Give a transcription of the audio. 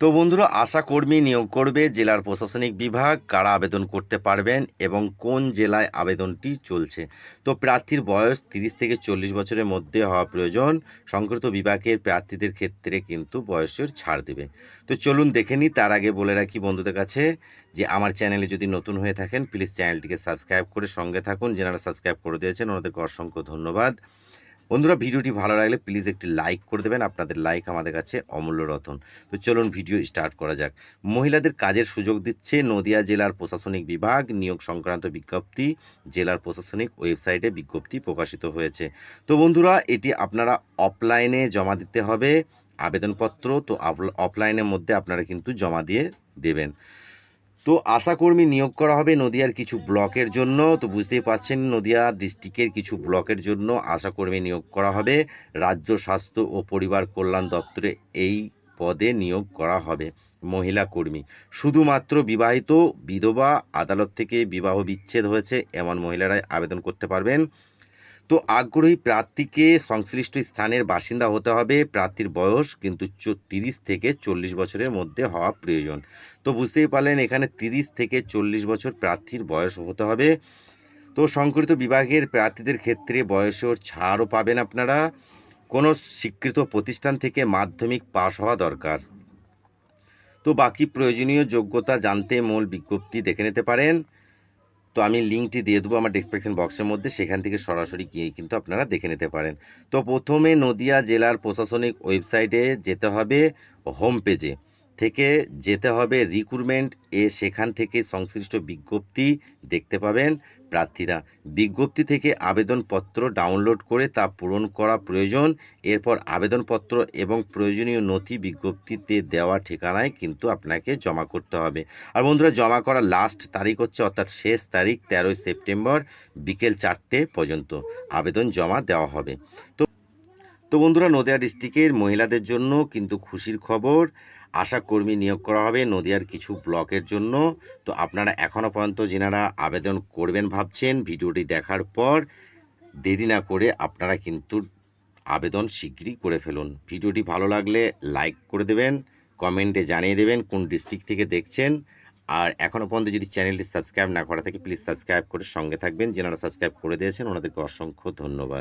তো বন্ধুরা, আশা কর্মী নিয়োগ করবে জেলার প্রশাসনিক বিভাগ, কারা আবেদন করতে পারবেন এবং কোন জেলায় আবেদনটি চলছে। তো প্রার্থীর বয়স তিরিশ থেকে চল্লিশ বছরের মধ্যে হওয়া প্রয়োজন। সংক্রান্ত বিভাগের প্রার্থীদের ক্ষেত্রে কিন্তু বয়সের ছাড় দেবে। তো চলুন দেখে নিই, তার আগে বলে রাখি বন্ধুদের কাছে যে, আমার চ্যানেলে যদি নতুন হয়ে থাকেন, প্লিজ চ্যানেলটিকে সাবস্ক্রাইব করে সঙ্গে থাকুন। যেনারা সাবস্ক্রাইব করে দিয়েছেন, ওনাদেরকে অসংখ্য ধন্যবাদ। বন্ধুরা, ভিডিওটি ভালো লাগলে প্লিজ একটি লাইক করে দেবেন। আপনাদের লাইক আমাদের কাছে অমূল্য রতন। তো চলুন ভিডিও স্টার্ট করা যাক। মহিলাদের কাজের সুযোগ দিচ্ছে নদিয়া জেলার প্রশাসনিক বিভাগ। নিয়োগ সংক্রান্ত বিজ্ঞপ্তি জেলার প্রশাসনিক ওয়েবসাইটে বিজ্ঞপ্তি প্রকাশিত হয়েছে। তো বন্ধুরা, এটি আপনারা অফলাইনে জমা দিতে হবে। আবেদনপত্র তো অফলাইনের মধ্যে আপনারা কিন্তু জমা দিয়ে দেবেন। তো আশাকর্মী নিয়োগ করা হবে নদিয়ার কিছু ব্লকের জন্য। তো বুঝতেই পারছেন, নদিয়া ডিস্ট্রিক্টের কিছু ব্লকের জন্য আশাকর্মী নিয়োগ করা হবে। রাজ্য স্বাস্থ্য ও পরিবার কল্যাণ দপ্তরে এই পদে নিয়োগ করা হবে মহিলা কর্মী। শুধুমাত্র বিবাহিত, বিধবা, আদালত থেকে বিবাহ বিচ্ছেদ হয়েছে, এমন মহিলারাই আবেদন করতে পারবেন। তো আগ্রহী প্রার্থীকে সংশ্লিষ্ট স্থানের বাসিন্দা হতে হবে। প্রার্থীর বয়স কিন্তু তিরিশ থেকে চল্লিশ বছরের মধ্যে হওয়া প্রয়োজন। তো বুঝতেই পারলেন, এখানে তিরিশ থেকে চল্লিশ বছর প্রার্থীর বয়স হতে হবে। তো সংকরিত বিভাগের প্রার্থীদের ক্ষেত্রে বয়সের ছাড়ও পাবেন আপনারা। কোনো স্বীকৃত প্রতিষ্ঠান থেকে মাধ্যমিক পাশ হওয়া দরকার। তো বাকি প্রয়োজনীয় যোগ্যতা জানতে মূল বিজ্ঞপ্তি দেখে নিতে পারেন। তো আমি লিঙ্কটি দিয়ে দেবো আমার ডিসক্রিপশন বক্সের মধ্যে, সেখান থেকে সরাসরি গিয়ে কিন্তু আপনারা দেখে নিতে পারেন। তো প্রথমে নদিয়া জেলার প্রশাসনিক ওয়েবসাইটে যেতে হবে হোম পেজে থেকে যেতে হবে রিক্রুটমেন্ট এ, সেখান থেকে সংশ্লিষ্ট বিজ্ঞপ্তি দেখতে পাবেন প্রার্থীরা। বিজ্ঞপ্তি থেকে আবেদনপত্র ডাউনলোড করে তা পূরণ করা প্রয়োজন। এরপর আবেদনপত্র এবং প্রয়োজনীয় নথি বিজ্ঞপ্তিতে দেওয়া ঠিকানায় কিন্তু আপনাকে জমা করতে হবে। আর বন্ধুরা, জমা করা লাস্ট তারিখ হচ্ছে অর্থাৎ শেষ তারিখ তেরোই সেপ্টেম্বর বিকেল চারটে পর্যন্ত। আবেদন জমা দেওয়া হবে। তো তো বন্ধুরা, নদিয়া ডিস্ট্রিক্টের মহিলাদের জন্য কিন্তু খুশির খবর। আশা কর্মী নিয়োগ করা হবে নদিয়ার কিছু ব্লকের জন্য। তো আপনারা এখনও পর্যন্ত যেনারা আবেদন করবেন ভাবছেন, ভিডিওটি দেখার পর দেরি না করে আপনারা কিন্তু আবেদন শীঘ্রই করে ফেলুন। ভিডিওটি ভালো লাগলে লাইক করে দেবেন, কমেন্টে জানিয়ে দেবেন কোন ডিস্ট্রিক্ট থেকে দেখছেন। আর এখনও পর্যন্ত যদি চ্যানেলটি সাবস্ক্রাইব না করা থাকে, প্লিজ সাবস্ক্রাইব করে সঙ্গে থাকবেন। যেনারা সাবস্ক্রাইব করে দিয়েছেন, ওনাদেরকে অসংখ্য ধন্যবাদ।